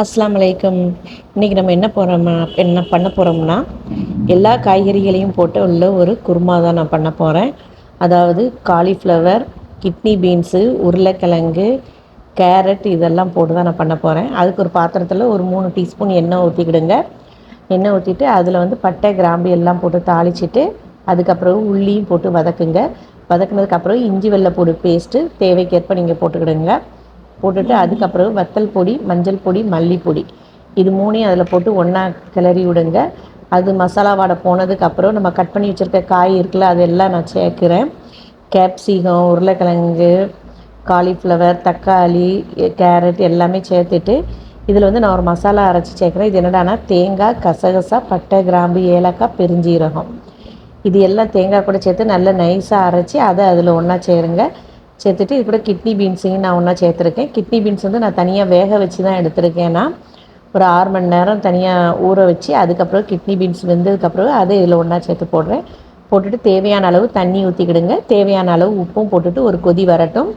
அஸ்லாம் வலைக்கம் இன்றைக்கி நம்ம என்ன போகிறோம்னா என்ன பண்ண போகிறோம்னா எல்லா காய்கறிகளையும் போட்டு உள்ள ஒரு குருமா தான் நான் பண்ண போகிறேன் அதாவது காலிஃப்ளவர் கிட்னி பீன்ஸு உருளைக்கிழங்கு கேரட் இதெல்லாம் போட்டு தான் நான் பண்ண போகிறேன் அதுக்கு ஒரு பாத்திரத்தில் ஒரு மூணு டீஸ்பூன் எண்ணெய் ஊற்றிக்கிடுங்க எண்ணெய் ஊற்றிட்டு அதில் வந்து பட்டை கிராம்பு எல்லாம் போட்டு தாளிச்சிட்டு அதுக்கப்புறம் உள்ளியும் போட்டு வதக்குங்க. வதக்குனதுக்கப்புறம் இஞ்சி வெள்ளைப்பூடு பேஸ்ட்டு தேவைக்கேற்ப நீங்கள் போட்டுக்கிடுங்க. போட்டுட்டு அதுக்கப்புறம் வத்தல் பொடி மஞ்சள் பொடி மல்லிப்பொடி. இது மூணையும் அதில் போட்டு ஒன்றா கிளறி விடுங்க. அது மசாலா வாடை போனதுக்கப்புறம் நம்ம கட் பண்ணி வச்சுருக்க காய் இருக்குல்ல அதெல்லாம் நான் சேர்க்குறேன். கேப்சிகம் உருளைக்கிழங்கு காலிஃப்ளவர் தக்காளி கேரட் எல்லாமே சேர்த்துட்டு இதில் வந்து நான் ஒரு மசாலா அரைச்சி சேர்க்குறேன். இது என்னடானா தேங்காய் கசகசா பட்டை கிராம்பு ஏலக்காய் பெருஞ்சீரகம். இது எல்லாம் தேங்காய் கூட சேர்த்து நல்லா நைஸாக அரைச்சி அதை அதில் ஒன்றா சேருங்க. சேர்த்துட்டு இது கூட கிட்னி பீன்ஸையும் நான் ஒன்றா சேர்த்துருக்கேன். கிட்னி பீன்ஸ் வந்து நான் தனியாக வேக வச்சு தான் எடுத்திருக்கேன்னா ஒரு ஆறு மணி நேரம் தனியாக ஊற வச்சு அதுக்கப்புறம் கிட்னி பீன்ஸ் வெந்ததுக்கப்புறம் அதை இதில் ஒன்றா சேர்த்து போடுறேன். போட்டுட்டு தேவையான அளவு தண்ணி ஊற்றிக்கிடுங்க தேவையான அளவு உப்பும் போட்டுட்டு ஒரு கொதி வரட்டும்.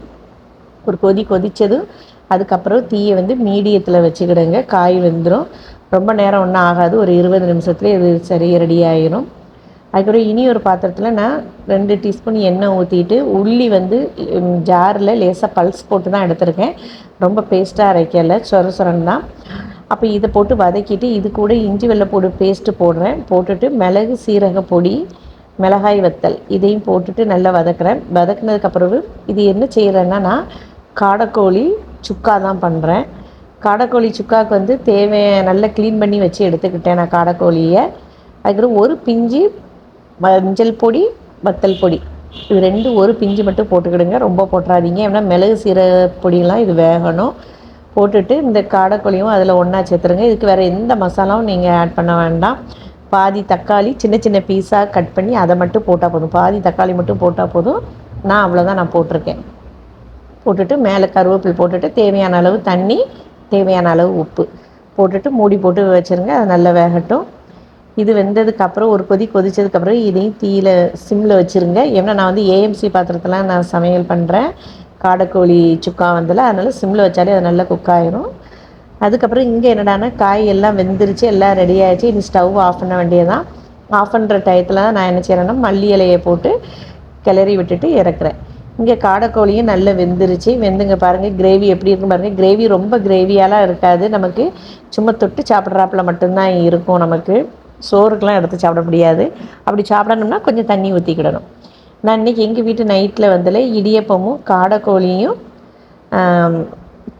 ஒரு கொதி கொதித்ததும் அதுக்கப்புறம் தீயை வந்து மீடியத்தில் வச்சுக்கிடுங்க. காய் வெந்துடும் ரொம்ப நேரம் ஒன்றும் ஆகாது. ஒரு இருபது நிமிஷத்துலேயே இது சரி ரெடி ஆகிரும் அதுக்கப்புறம் இனி ஒரு பாத்திரத்தில் நான் ரெண்டு டீஸ்பூன் எண்ணெய் ஊற்றிட்டு உள்ளி வந்து ஜாரில் லேசாக பல்ஸ் போட்டு தான் எடுத்திருக்கேன். ரொம்ப பேஸ்ட்டாக அரைக்கலை சொர சொரன் தான். அப்போ இதை போட்டு வதக்கிட்டு இது கூட இஞ்சி வெள்ளைப்பூடு பேஸ்ட்டு போடுறேன். போட்டுட்டு மிளகு சீரக பொடி மிளகாய் வத்தல் இதையும் போட்டுட்டு நல்லா வதக்குறேன். வதக்குனதுக்கப்புறம் இது என்ன செய்கிறேன்னா நான் காடைக்கோழி சுக்கா தான் பண்ணுறேன் காடைக்கோழி சுக்காவுக்கு வந்து தேவை நல்லா க்ளீன் பண்ணி வச்சு எடுத்துக்கிட்டேன் நான் காடைக்கோழியை. அதுக்கப்புறம் ஒரு பிஞ்சு மஞ்சள் பொடி வத்தல் பொடி. இது ரெண்டு ஒரு பிஞ்சு மட்டும் போட்டுக்கிடுங்க. ரொம்ப போட்டுறாதீங்க. ஏன்னா மிளகு சீர பொடியெல்லாம் இது வேகணும். போட்டுட்டு இந்த காடைக்கொழியும் அதில் ஒன்றா சேர்த்துருங்க. இதுக்கு வேறு எந்த மசாலாவும் நீங்கள் ஆட் பண்ண வேண்டாம். பாதி தக்காளி சின்ன சின்ன பீஸாக கட் பண்ணி அதை மட்டும் போட்டால் போதும். பாதி தக்காளி மட்டும் போட்டால் போதும். நான் அவ்வளோதான் நான் போட்டிருக்கேன். போட்டுட்டு மேலே கருவேப்பில் போட்டுட்டு தேவையான அளவு தண்ணி தேவையான அளவு உப்பு. போட்டுட்டு மூடி போட்டு வச்சுருங்க. அது நல்லா வேகட்டும். இது வெந்ததுக்கப்புறம் ஒரு கொதி கொதித்ததுக்கப்புறம் இதையும் தீயில் சிம்மில் வச்சுருங்க. ஏன்னா நான் வந்து ஏஎம்சி பாத்திரத்தில் நான் சமையல் பண்ணுறேன் காடைக்கோழி சுக்கா வந்ததில் அதனால் சிம்மில் வச்சாலே அது நல்லா குக் ஆயிரும். அதுக்கப்புறம் இங்கே என்னடானா காய் எல்லாம் வெந்துருச்சு எல்லாம் ரெடி ஆகிடுச்சு இனி ஸ்டவ் ஆஃப் பண்ண வேண்டியதான் ஆஃப் பண்ணுற டயத்தில் தான் நான் என்ன செய்கிறேன்னா மல்லி இலையை போட்டு கிளறி விட்டுட்டு இறக்குறேன். இங்கே காடைக்கோழியும் நல்லா வெந்துருச்சு. வெந்துங்க பாருங்கள் கிரேவி எப்படி இருக்கும் பாருங்கள் கிரேவி ரொம்ப கிரேவியாலாம் இருக்காது. நமக்கு சும்மா தொட்டு சாப்பிட்றாப்புல மட்டும்தான் இருக்கும் நமக்கு. சோறுக்கெலாம் எடுத்து சாப்பிட முடியாது. அப்படி சாப்பிடணும்னா கொஞ்சம் தண்ணி ஊற்றிக்கிடணும் நான் இன்றைக்கி எங்கள் வீட்டு நைட்டில் வந்துல இடியப்பமும் காடைக்கோழியும்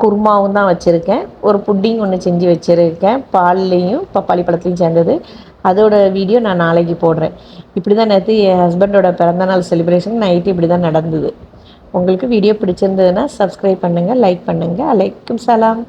குருமாவும் தான் வச்சுருக்கேன். ஒரு புட்டிங் ஒன்று செஞ்சு வச்சுருக்கேன். பால்லையும் பப்பாளி பழத்துலையும் சேர்ந்தது. அதோட வீடியோ நான் நாளைக்கு போடுறேன். இப்படி தான் நேற்று என் ஹஸ்பண்டோட பிறந்தநாள் செலிப்ரேஷன் நைட்டு இப்படி தான் நடந்தது. உங்களுக்கு வீடியோ பிடிச்சிருந்ததுன்னா சப்ஸ்கிரைப் பண்ணுங்கள் லைக் பண்ணுங்கள் அலைக்கும் சலாம்.